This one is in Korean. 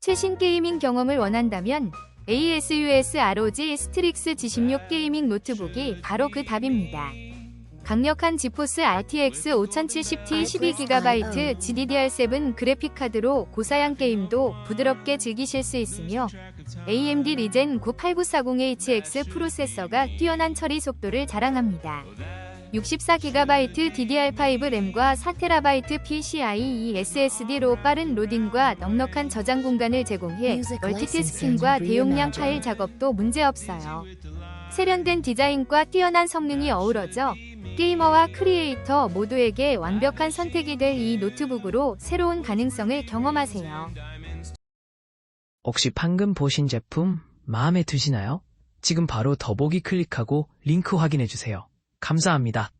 최신 게이밍 경험을 원한다면 ASUS ROG 스트릭스 G16 게이밍 노트북이 바로 그 답입니다. 강력한 지포스 RTX 5070T 12GB GDDR7 그래픽카드로 고사양 게임도 부드럽게 즐기실 수 있으며 AMD 리젠 98940HX 프로세서가 뛰어난 처리 속도를 자랑합니다. 64GB DDR5 램과 4TB PCIe SSD로 빠른 로딩과 넉넉한 저장 공간을 제공해 멀티태스킹과 대용량 파일 작업도 문제없어요. 세련된 디자인과 뛰어난 성능이 어우러져 게이머와 크리에이터 모두에게 완벽한 선택이 될 이 노트북으로 새로운 가능성을 경험하세요. 혹시 방금 보신 제품 마음에 드시나요? 지금 바로 더보기 클릭하고 링크 확인해주세요. 감사합니다.